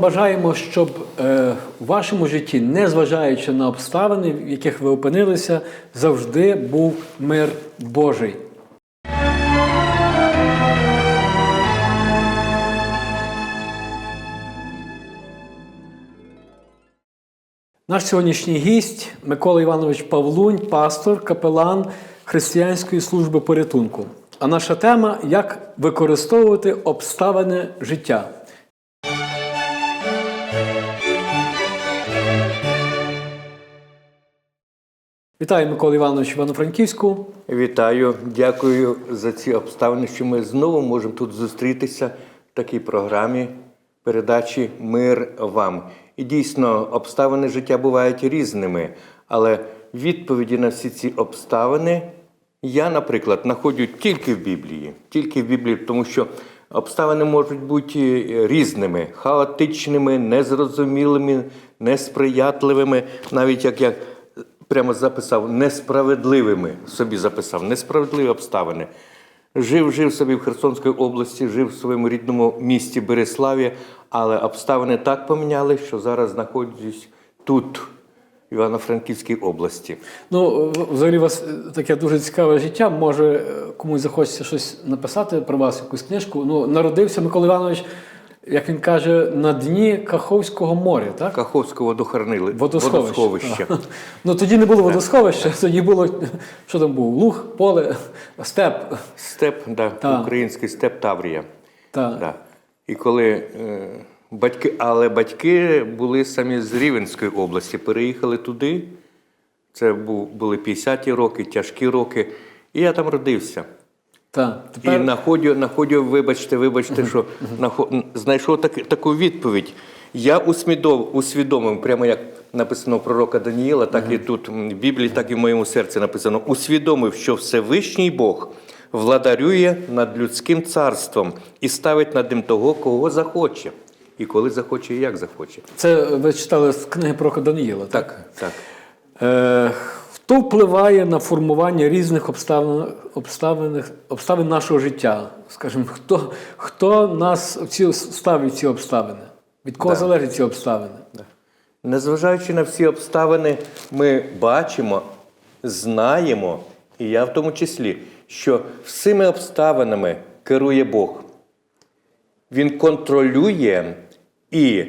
Бажаємо, щоб е, в вашому житті, незважаючи на обставини, в яких ви опинилися, завжди був мир Божий. Наш сьогоднішній гість Микола Іванович Павлунь, пастор, капелан Християнської служби порятунку. А наша тема як використовувати обставини життя. Вітаю, Микола Іванович Івано-Франківську. Вітаю, дякую за ці обставини, що ми знову можемо тут зустрітися в такій програмі передачі Мир вам. І дійсно, обставини життя бувають різними, але відповіді на всі ці обставини я, наприклад, знаходжу тільки в Біблії, тільки в Біблії, тому що обставини можуть бути різними, хаотичними, незрозумілими, несприятливими, навіть як я прямо записав несправедливими. Собі записав несправедливі обставини. Жив, жив собі в Херсонській області, жив в своєму рідному місті Береславі, але обставини так поміняли, що зараз знаходжусь тут, Івано-Франківській області. Ну, взагалі, у вас е, таке дуже цікаве життя. Може, е, комусь захочеться щось написати про вас, якусь книжку. Ну, народився Микола Іванович, як він каже, на дні Каховського моря, так? Каховського водохранили Водосховище. водосховища. Ну тоді не було водосховища, тоді було що там був? Луг, поле, степ. Степ, да, Так. український степ Таврія. Так. Да. І коли е, батьки, але батьки були самі з Рівенської області, переїхали туди. Це були 50-ті роки, тяжкі роки. І я там родився. Так. І находю, находю, вибачте, вибачте, що знайшов так, таку відповідь. Я усвідомив, усвідомив, прямо як написано у пророка Даніїла, так і тут в Біблії, так і в моєму серці написано, усвідомив, що Всевишній Бог владарює над людським царством і ставить над ним того, кого захоче. І коли захоче, і як захоче. це ви читали з книги про Даниїла, так? Так, так. Е, хто впливає на формування різних обставин, обставин, обставин нашого життя? Скажімо, хто, хто нас ці, ставить ці обставини? Від кого Да. залежать ці обставини? Незважаючи на всі обставини, ми бачимо, знаємо, і я в тому числі, що всіми обставинами керує Бог. Він контролює і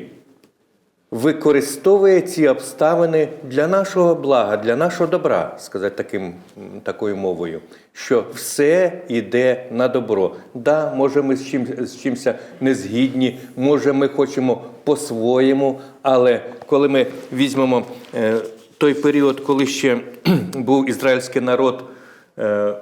використовує ці обставини для нашого блага, для нашого добра, сказати таким, такою мовою, що все йде на добро. Да, може, ми з, чим, з чимось не згідні, може, ми хочемо по-своєму, але коли ми візьмемо е, той період, коли ще був ізраїльський народ е,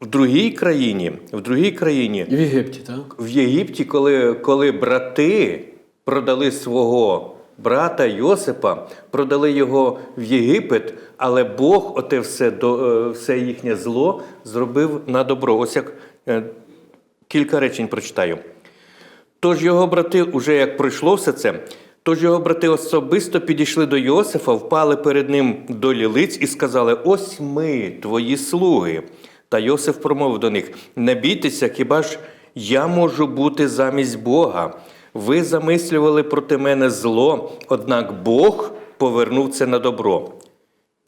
в другій країні, в другій країні В Єгипті, так? в Єгипті, коли, коли брати продали свого брата Йосипа, продали його в Єгипет, але Бог оте все, е, все їхнє зло зробив на добро. Ось як е, кілька речень прочитаю. Тож його брати, уже як пройшло все це, тож його брати особисто підійшли до Йосифа, впали перед ним до лілиць і сказали: Ось ми, твої слуги. Та Йосиф промовив до них: Не бійтеся, хіба ж я можу бути замість Бога? Ви замислювали проти мене зло, однак Бог повернув це на добро.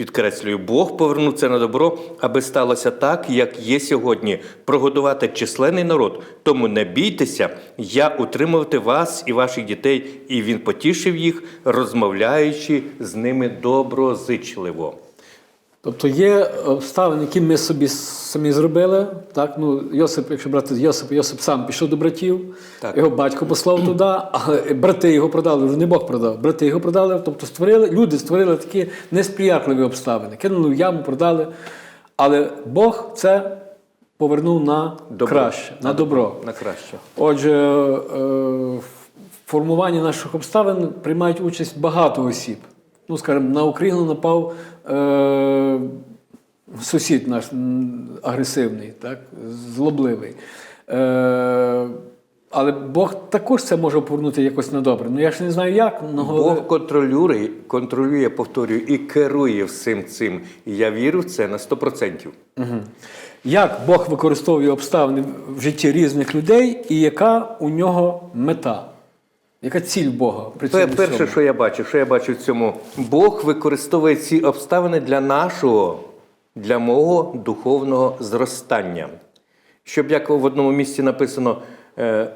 Підкреслюю, Бог повернув це на добро, аби сталося так, як є сьогодні, прогодувати численний народ. Тому не бійтеся, я утримувати вас і ваших дітей. І він потішив їх, розмовляючи з ними доброзичливо. Тобто є обставини, які ми собі самі зробили. Так? Ну, Йосип, якщо брати з Йосипа, Йосип сам пішов до братів, Так. його батько послав туди, але брати його продали, вже не Бог продав. Брати його продали, тобто створили, люди створили такі несприятливі обставини. Кинули в яму, продали. Але Бог це повернув на Добро. краще, на добро. На краще. Отже, е, в формуванні наших обставин приймають участь багато осіб. Ну, скажімо, на Україну напав е, сусід наш агресивний, так, злобливий. Е, але Бог також це може повернути якось на добре. Ну я ж не знаю як. Ну, Бог контролює, контролює, повторюю, і керує всім цим. І я вірю в це на 100%. Як Бог використовує обставини в житті різних людей і яка у нього мета? Яка ціль Бога при цьому? Перше, всьому? що я бачу, що я бачу в цьому, Бог використовує ці обставини для нашого, для мого духовного зростання. Щоб як в одному місці написано, е,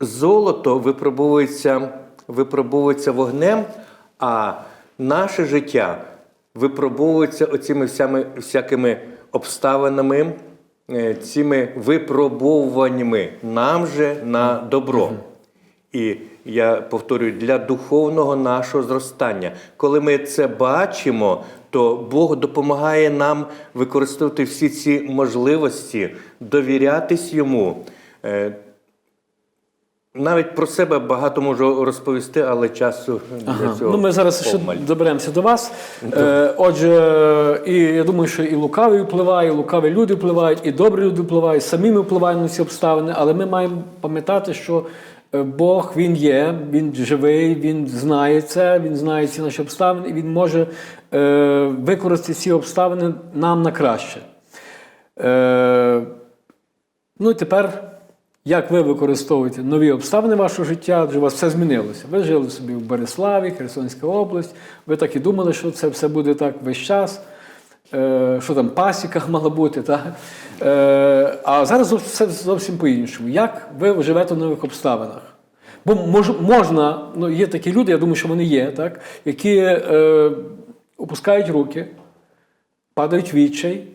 золото випробовується, випробовується вогнем, а наше життя випробовується оцими всями, всякими обставинами, е, цими випробовуваннями нам же на добро. І я повторюю, для духовного нашого зростання. Коли ми це бачимо, то Бог допомагає нам використовувати всі ці можливості, довірятись йому. Е, Навіть про себе багато можу розповісти, але часу для Ага. цього. Ну, ми зараз ще доберемося до вас. Е, отже, і я думаю, що і лукавий впливає, і лукаві люди впливають, і добрі люди впливають, самі ми впливаємо на ці обставини, але ми маємо пам'ятати, що Бог він є, він живий, він знає це, він знає ці наші обставини, і він може е, використати ці обставини нам на краще. Е, ну і тепер, як ви використовуєте нові обставини вашого життя, адже у вас все змінилося. Ви жили собі в Береславі, Херсонська область, ви так і думали, що це все буде так весь час, е, що там пасіка мала бути. Так? Е, а зараз все зовсім по-іншому. Як ви живете в нових обставинах? Бо мож, можна, ну є такі люди, я думаю, що вони є, так, які е, опускають руки, падають відчай,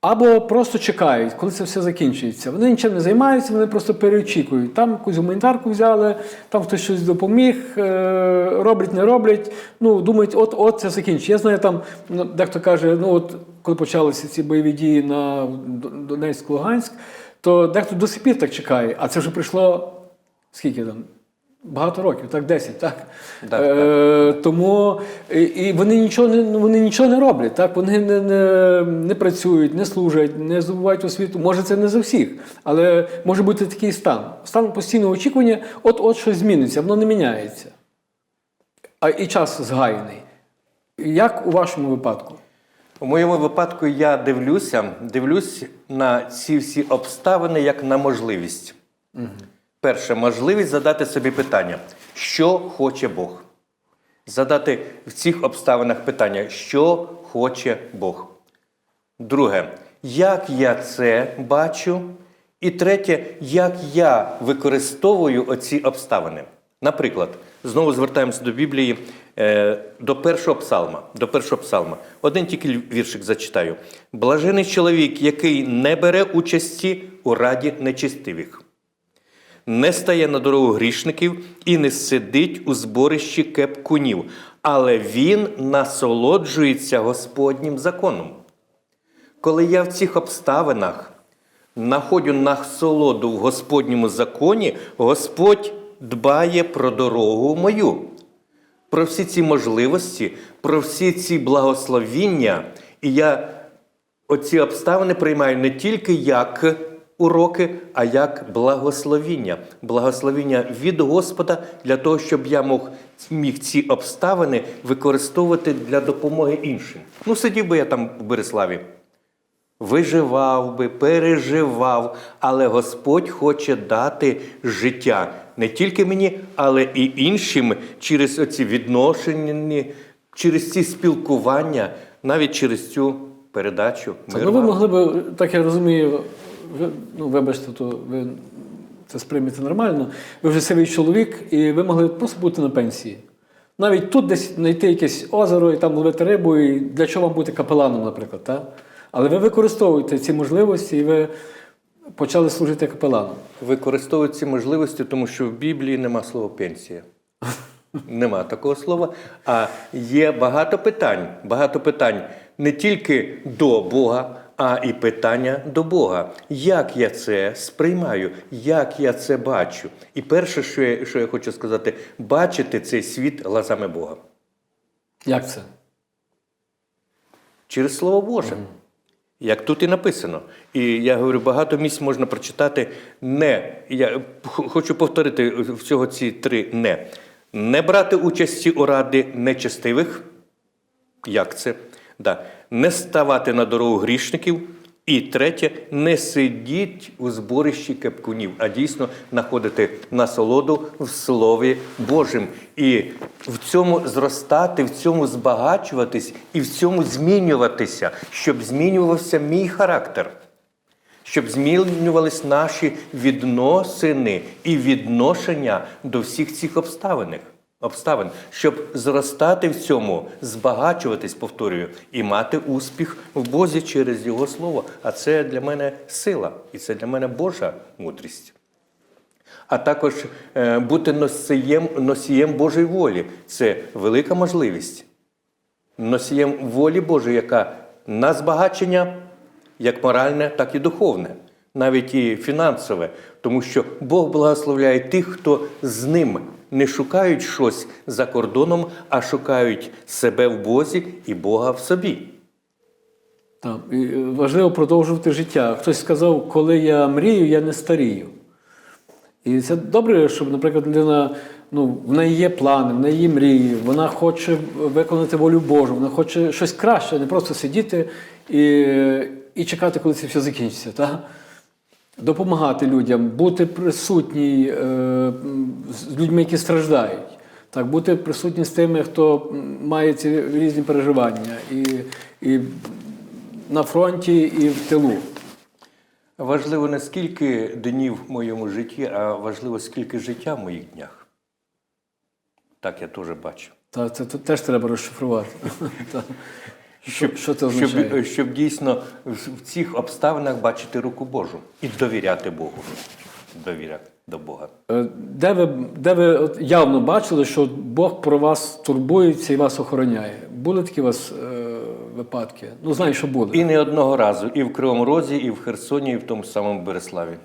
або просто чекають, коли це все закінчується. Вони нічим не займаються, вони просто переочікують. Там якусь гуманітарку взяли, там хтось щось допоміг, е, роблять, не роблять. Ну, думають, от от це закінчиться. Я знаю, там ну, дехто каже, ну от коли почалися ці бойові дії на Донецьк, Луганськ, то дехто до сих пір так чекає, а це вже прийшло скільки там? Багато років, так, 10, так? Так, е, Тому і, і вони нічого не ну, вони нічого не роблять, так? Вони не, не, не працюють, не служать, не здобувають освіту. Може, це не за всіх, але може бути такий стан. Стан постійного очікування, от-от щось зміниться, воно не міняється. А і час згаяний. Як у вашому випадку? У моєму випадку я дивлюся, дивлюсь на ці всі обставини як на можливість. Перше, можливість задати собі питання, що хоче Бог. Задати в цих обставинах питання, що хоче Бог. Друге, як я це бачу? І третє, як я використовую оці обставини. Наприклад, знову звертаємося до Біблії, е, до першого псалма. До першого псалма. Один тільки віршик зачитаю. Блажений чоловік, який не бере участі у раді нечистивих, не стає на дорогу грішників і не сидить у зборищі кепкунів, але він насолоджується Господнім законом. Коли я в цих обставинах знаходжу насолоду в Господньому законі, Господь дбає про дорогу мою, про всі ці можливості, про всі ці благословіння. І я оці обставини приймаю не тільки як уроки, а як благословіння. Благословіння від Господа для того, щоб я мог, міг ці обставини використовувати для допомоги іншим. Ну, сидів би я там в Береславі. Виживав би, переживав, але Господь хоче дати життя не тільки мені, але і іншим через оці відношення, через ці спілкування, навіть через цю передачу. Мир ну, ви могли б, так я розумію, ви, ну, вибачте, то ви це сприймете нормально. Ви вже сивий чоловік, і ви могли просто бути на пенсії. Навіть тут десь знайти якесь озеро і там ловити рибу, і для чого вам бути капеланом, наприклад. Так? Але ви використовуєте ці можливості, і ви почали служити капеланом. Використовують ці можливості, тому що в Біблії нема слова пенсія. Нема такого слова. А є багато питань, багато питань не тільки до Бога, а і питання до Бога. Як я це сприймаю, як я це бачу? І перше, що я, що я хочу сказати, бачити цей світ глазами Бога Як це? через Слово Боже. Як тут і написано. І я говорю, багато місць можна прочитати не. Я хочу повторити всього ці три не. Не брати участі у раді нечестивих. Як це? Да. Не ставати на дорогу грішників І третє, не сидіть у зборищі кепкунів, а дійсно знаходити насолоду в Слові Божим. І в цьому зростати, в цьому збагачуватись і в цьому змінюватися, щоб змінювався мій характер щоб змінювались наші відносини і відношення до всіх цих обставин, обставин, щоб зростати в цьому, збагачуватись, повторюю, і мати успіх в Бозі через Його Слово. А це для мене сила, і це для мене Божа мудрість. А також е, бути носієм, носієм Божої волі це велика можливість. Носієм волі Божої, яка на збагачення як моральне, так і духовне, навіть і фінансове, тому що Бог благословляє тих, хто з ним не шукають щось за кордоном, а шукають себе в Бозі і Бога в собі. Так, і е, важливо продовжувати життя. Хтось сказав, коли я мрію, я не старію. І це добре, щоб, наприклад, людина, ну, в неї є плани, в неї є мрії, вона хоче виконати волю Божу, вона хоче щось краще, не просто сидіти і, і чекати, коли це все закінчиться. Так? Допомагати людям, бути присутній е, з людьми, які страждають. Так, бути присутній з тими, хто має ці різні переживання. І, і на фронті і в тилу. Важливо не скільки днів в моєму житті, а важливо, скільки життя в моїх днях. Так я теж бачу. Та це, це теж треба розшифрувати. Щоб, що це щоб, щоб дійсно в цих обставинах бачити руку Божу і довіряти Богу. Довіряти до Бога. Е, Де ви, де ви явно бачили, що Бог про вас турбується і вас охороняє? Були такі у вас е, випадки? Ну, знаю, що були. І не одного разу, і в Кривому Розі, і в Херсоні, і в тому самому Береславі.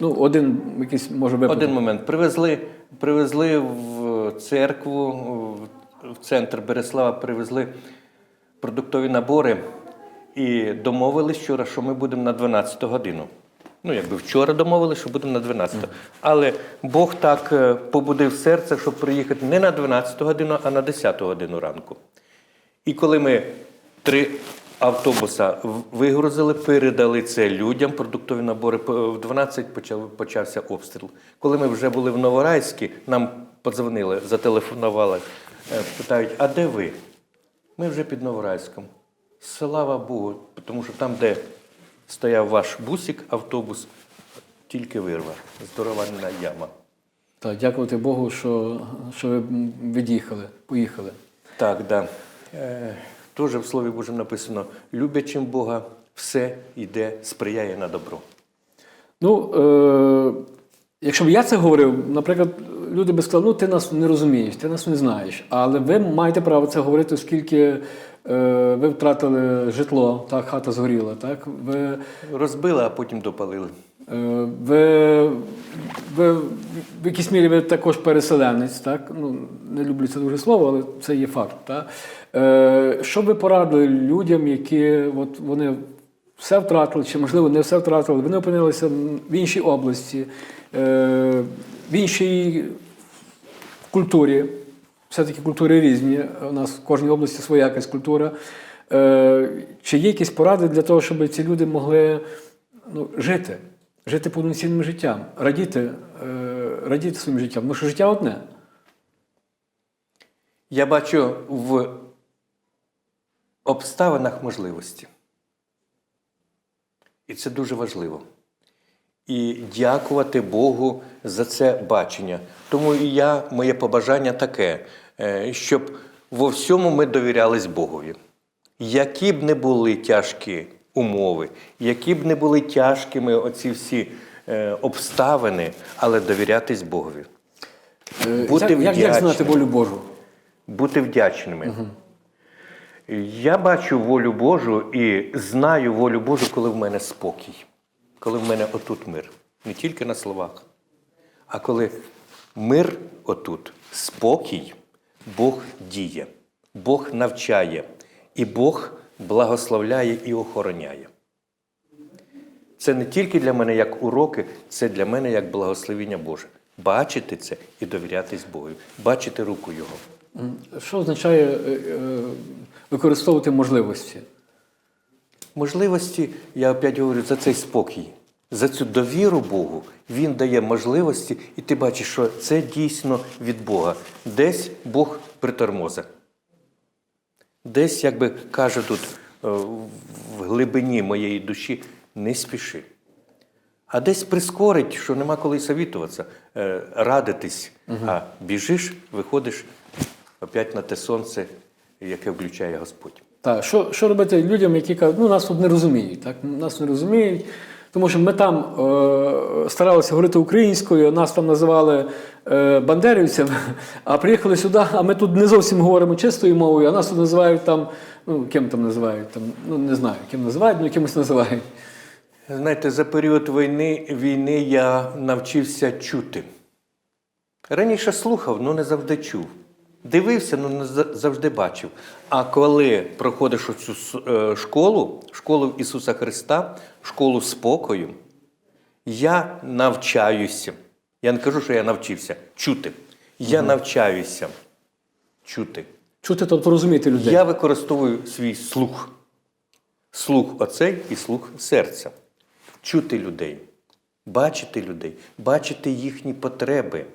Ну, один якийсь може випадок. Один момент. Привезли, привезли в церкву, в центр Береслава, привезли продуктові набори і домовились вчора, що ми будемо на 12 годину. Ну, якби вчора домовились, що будемо на 12. Але Бог так е, побудив серце, щоб приїхати не на 12 годину, а на 10 годину ранку. І коли ми три автобуса вигрузили, передали це людям, продуктові набори, в 12 почав, почався обстріл. Коли ми вже були в Новорайській, нам подзвонили, зателефонували, е, питають, а де ви? Ми вже під Новорайськом. Слава Богу, тому що там, де стояв ваш бусик, автобус, тільки вирва, здорова яма. Так, дякувати Богу, що, що ви від'їхали, поїхали. Так, да. Е, Теж в Слові Божому написано: люблячим Бога все йде, сприяє на добро. Ну, е, якщо б я це говорив, наприклад, люди би сказали, ну ти нас не розумієш, ти нас не знаєш. Але ви маєте право це говорити, оскільки е, ви втратили житло, так, хата згоріла, так? Ви, Розбили, а потім допалили. е, ви, ви в якійсь мірі ви також переселенець, так? Ну, не люблю це дуже слово, але це є факт. Так? Е, що ви порадили людям, які от, вони все втратили, чи можливо не все втратили, вони опинилися в іншій області, е, в іншій культурі. Все-таки культури різні. У нас в кожній області своя якась культура. Е, Чи є якісь поради для того, щоб ці люди могли ну, жити, жити повноцінним життям, радіти, е, радіти своїм життям? Тому що життя одне. Я бачу в обставинах можливості. І це дуже важливо. І дякувати Богу за це бачення. Тому і я, моє побажання таке, е, щоб во всьому ми довірялись Богові. Які б не були тяжкі умови, які б не були тяжкими оці всі е, обставини, але довірятись Богові. Е, Бути як, як, як знати волю Божу? бути вдячними. Я бачу волю Божу і знаю волю Божу, коли в мене спокій, коли в мене отут мир. Не тільки на словах, а коли мир отут, спокій, Бог діє, Бог навчає, і Бог благословляє і охороняє. Це не тільки для мене як уроки, це для мене як благословіння Боже. Бачити це і довірятись Богу, бачити руку Його. Що означає е, е, використовувати можливості? Можливості, я опять говорю, за цей спокій, за цю довіру Богу, Він дає можливості, і ти бачиш, що це дійсно від Бога. Десь Бог притормозить. Десь, як би каже тут е, в глибині моєї душі, не спіши. А десь прискорить, що нема коли совітуватися, е, радитись, а біжиш, виходиш опять на те сонце, яке включає Господь. Так, що, що робити людям, які кажуть, ну нас тут не розуміють, так? Нас не розуміють. Тому що ми там е, старалися говорити українською, нас там називали е, бандерівцями, а приїхали сюди, а ми тут не зовсім говоримо чистою мовою, а нас тут називають там, ну ким там називають, там, ну не знаю, ким називають, ну кимось називають. Знаєте, за період війни, війни я навчився чути. Раніше слухав, але не завжди чув. Дивився, але не завжди бачив. А коли проходиш оцю е, школу, школу Ісуса Христа, школу спокою, я навчаюся. Я не кажу, що я навчився чути. Я навчаюся чути. Чути, тобто розуміти людей. Я використовую свій слух. Слух оцей і слух серця. Чути людей, бачити людей, бачити їхні потреби.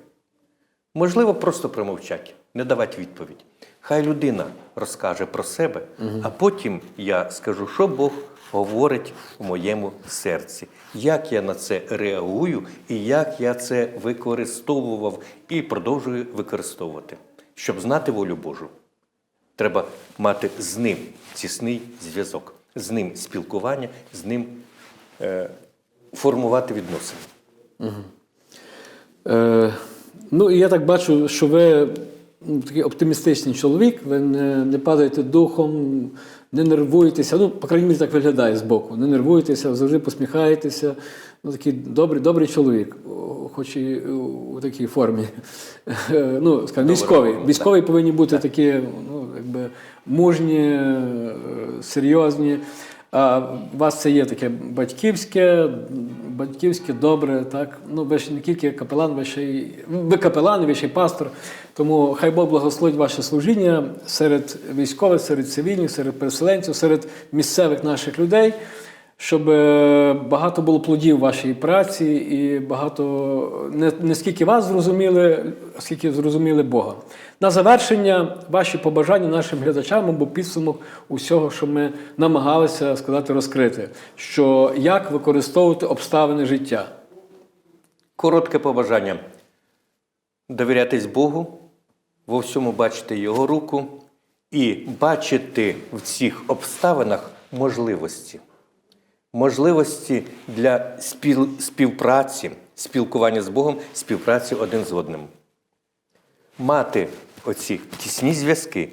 Можливо, просто промовчати, не давати відповідь. Хай людина розкаже про себе, а потім я скажу, що Бог говорить у моєму серці, як я на це реагую і як я це використовував і продовжую використовувати, щоб знати волю Божу. Треба мати з ним тісний зв'язок, з ним спілкування, з ним е, формувати відносини. Е, ну, і я так бачу, що ви такий оптимістичний чоловік, ви не, не падаєте духом, не нервуєтеся. Ну, по крайній мірі, так виглядає збоку. Не нервуєтеся, завжди посміхаєтеся. Ну, такий добрий, добрий чоловік, хоч і у, такій формі. Ну, скажімо, військові. Військові повинні бути такі, ну, якби мужні, е, серйозні. У вас це є таке батьківське, батьківське, добре, так. Ну, ви ж не тільки капелан, ви ще й ви капелан, ви ще й пастор. Тому хай Бог благословить ваше служіння серед військових, серед цивільних, серед переселенців, серед місцевих наших людей, щоб е, багато було плодів вашої праці і багато не, не скільки вас зрозуміли, скільки зрозуміли Бога. На завершення ваші побажання нашим глядачам або підсумок усього, що ми намагалися сказати, розкрити, що як використовувати обставини життя. Коротке побажання. Довірятись Богу, во всьому бачити Його руку і бачити в цих обставинах можливості. Можливості для співпраці, спілкування з Богом, співпраці один з одним. Мати оці тісні зв'язки.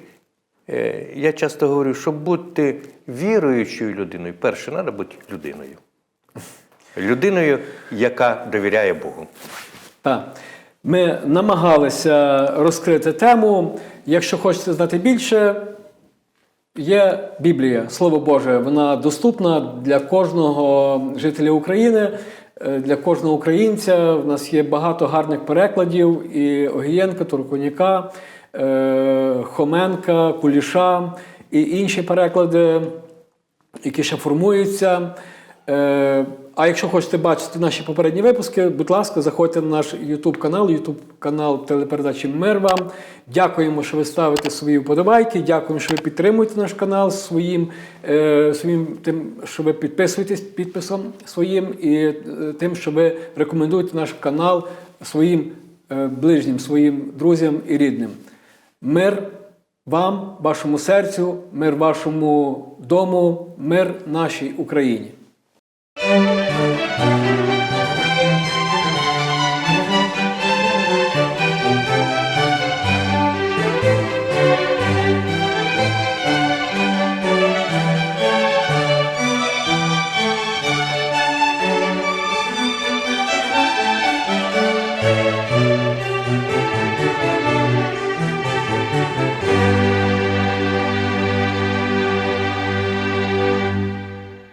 Е, Я часто говорю, щоб бути віруючою людиною, перше, треба бути людиною. Людиною, яка довіряє Богу. Так. Ми намагалися розкрити тему. Якщо хочете знати більше, є Біблія, Слово Боже, вона доступна для кожного жителя України, е, для кожного українця. У нас є багато гарних перекладів і Огієнка, Туркуняка, е, Хоменка, Куліша і інші переклади які ще формуються. Е, А якщо хочете бачити наші попередні випуски, будь ласка, заходьте на наш YouTube канал, YouTube канал телепередачі Мир вам. Дякуємо, що ви ставите свої вподобайки. Дякуємо, що ви підтримуєте наш канал своїм, е, своїм тим, що ви підписуєтесь підписом своїм і е, тим, що ви рекомендуєте наш канал своїм е, ближнім, своїм друзям і рідним. Мир вам, вашому серцю, мир вашому дому, мир нашій Україні.